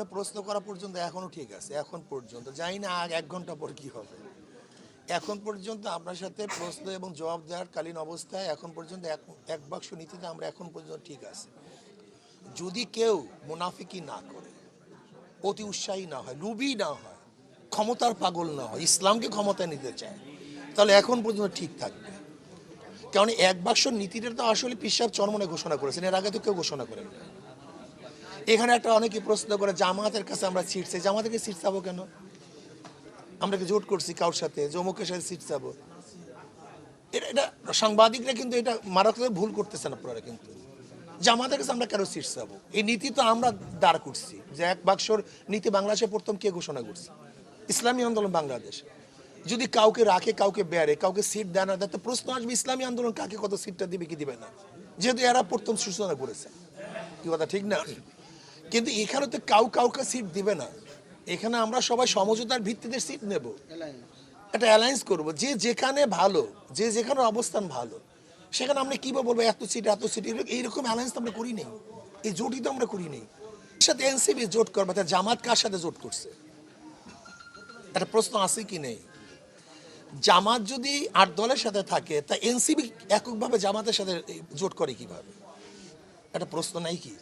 না প্রশ্ন করা পর্যন্ত এখনও ঠিক আছে, এখন পর্যন্ত। জানি না আর এক ঘণ্টা পর কি হবে। এখন পর্যন্ত আপনার সাথে প্রশ্ন এবং জবাব দেওয়ার কালীন অবস্থায় এখন পর্যন্ত এক এক বাক্স নীতিতে আমরা এখন পর্যন্ত ঠিক আছে। যদি কেউ মুনাফিকি না করে, অতি উৎসাহী না হয়, লুবি না হয়, ক্ষমতার পাগল না হয়, ইসলামকে ক্ষমতায় নিতে চায়, তাহলে এখন পর্যন্ত ঠিক থাকবে। কারণ এক বাক্স নীতিটা তো আসলে পিসাব চরমনে ঘোষণা করেছেন, এর আগে তো কেউ ঘোষণা করেন না। এখানে একটা অনেকে প্রশ্ন করে, জামাতের কাছে আমরা সিট চাই। জামাতের সিট চাবো কেন? আমরা কি জোট করছি কারোর সাথে? জমুকের সাথে সিট চাবো? এটা এটা সাংবাদিকরা কিন্তু এটা মারাত্মক ভুল করতেছেন আপনারা কিন্তু। জামাতের কাছে আমরা কেন সিট চাবো? এই নীতি তো আমরা দাঁড় করছি যে এক বাক্সর নীতি বাংলাদেশে প্রথম কে ঘোষণা করছে? ইসলামী আন্দোলন বাংলাদেশ। যদি কাউকে রাখে, কাউকে বেড়ে কাউকে সিট দেয় না তো প্রশ্ন আসবে, ইসলামী আন্দোলন কাকে কত সিটটা দিবে, কি দিবে না? যেহেতু এরা প্রথম সূচনা করেছে। কি কথা, ঠিক না? কিন্তু এখানে তো কাউ কাউকে সিট দিবে না। এখানে আমরা সবাই সমঝোতার ভিত্তিতে সিট নেব। একটা অ্যালায়েন্স করব। যে যেখানে ভালো, যে যেখানে অবস্থান ভালো, সেখানে আমরা কীভাবে বলব, এত সিট এত সিট এইরকম অ্যালায়েন্স তো আমরা করি নেই। এই জোটই তো আমরা করি নেই। সাথে এনসিবি জোট করবে, তা জামাত কার সাথে জোট করছে? একটা প্রশ্ন আছে কি নেই? জামাত যদি আট দলের সাথে থাকে, তা এনসিবি এককভাবে জামাতের সাথে জোট করে কীভাবে? একটা প্রশ্ন নাই কি?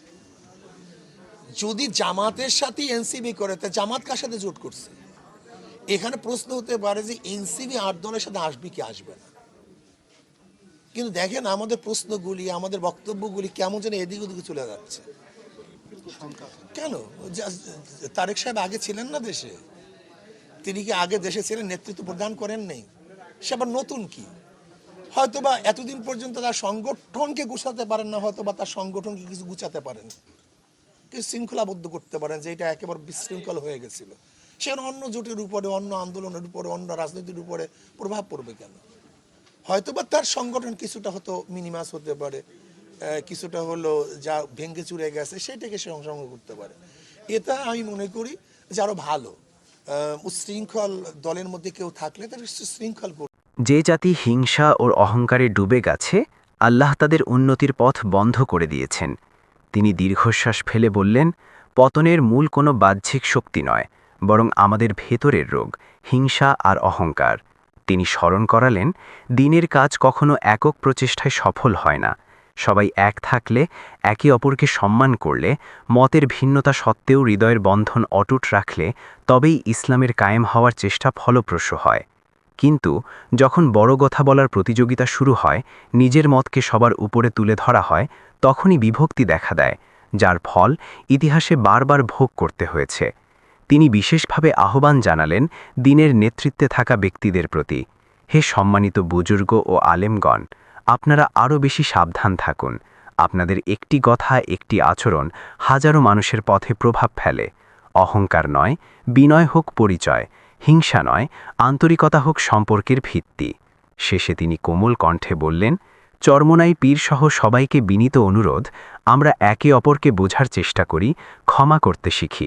যদি জামাতের সাথে এনসিবি করে, তা জামাত কার সাথে জোট করছে? এখানে প্রশ্ন হতে পারে যে এনসিবি আট দলের সাথে আসবে কি আসবে না। কিন্তু দেখেন আমাদের প্রশ্নগুলি, আমাদের বক্তব্যগুলি কেমন যেন এদিক ওদিকে চলে যাচ্ছে। কেন? তারেক সাহেব আগে ছিলেন না দেশে। তিনি কি আগে দেশে ছিলেন, নেতৃত্ব প্রদান করেন নেই? সে আবার নতুন কি? হয়তোবা এতদিন পর্যন্ত তার সংগঠনকে গুছাতে পারেন না, হয়তোবা তার সংগঠনকে কিছু গুছাতে পারেন। কিছু শৃঙ্খলাবদ্ধ করতে পারেন যে এটা একেবারে বিশৃঙ্খল হয়ে গেছিল। সেখানে অন্য জোটের উপরে অন্য আন্দোলনের উপরে অন্য রাজনীতির উপরে প্রভাব পড়বে কেন? হয়তোবা তার সংগঠন কিছুটা হয়তো মিনিমাস হতে পারে কিছুটা হলো যা ভেঙ্গে চুরে গেছে সেটাকে সে অংশগ্রহণ করতে পারে। এটা আমি মনে করি যে আরও ভালো। আহ, উচ্ছৃঙ্খল দলের মধ্যে কেউ থাকলে তার শৃঙ্খল যে জাতি হিংসা ও অহংকারে ডুবে গেছে আল্লাহ তাদের উন্নতির পথ বন্ধ করে দিয়েছেন। তিনি দীর্ঘশ্বাস ফেলে বললেন, পতনের মূল কোনো বাহ্যিক শক্তি নয়, বরং আমাদের ভেতরের রোগ, হিংসা আর অহংকার। তিনি স্মরণ করালেন, দিনের কাজ কখনো একক প্রচেষ্টায় সফল হয় না। সবাই এক থাকলে, একে অপরকে সম্মান করলে, মতের ভিন্নতা সত্ত্বেও হৃদয়ের বন্ধন অটুট রাখলে, তবেই ইসলামের কায়েম হওয়ার চেষ্টা ফলপ্রসূ হয়। কিন্তু যখন বড় কথা বলার প্রতিযোগিতা শুরু হয়, নিজের মতকে সবার উপরে তুলে ধরা হয়, তখনই বিভক্তি দেখা দেয়, যার ফল ইতিহাসে বারবার ভোগ করতে হয়েছে। তিনি বিশেষভাবে আহ্বান জানালেন দিনের নেতৃত্বে থাকা ব্যক্তিদের প্রতি। হে সম্মানিত বুজুর্গ ও আলেমগণ, আপনারা আরও বেশি সাবধান থাকুন। আপনাদের একটি কথা, একটি আচরণ হাজারো মানুষের পথে প্রভাব ফেলে। অহংকার নয়, বিনয় হোক পরিচয়। হিংসা নয়, আন্তরিকতা হোক সম্পর্কের ভিত্তি। শেষে তিনি কোমল কণ্ঠে বললেন, চর্মনাই পীরসহ সবাইকে বিনীত অনুরোধ, আমরা একে অপরকে বোঝার চেষ্টা করি, ক্ষমা করতে শিখি।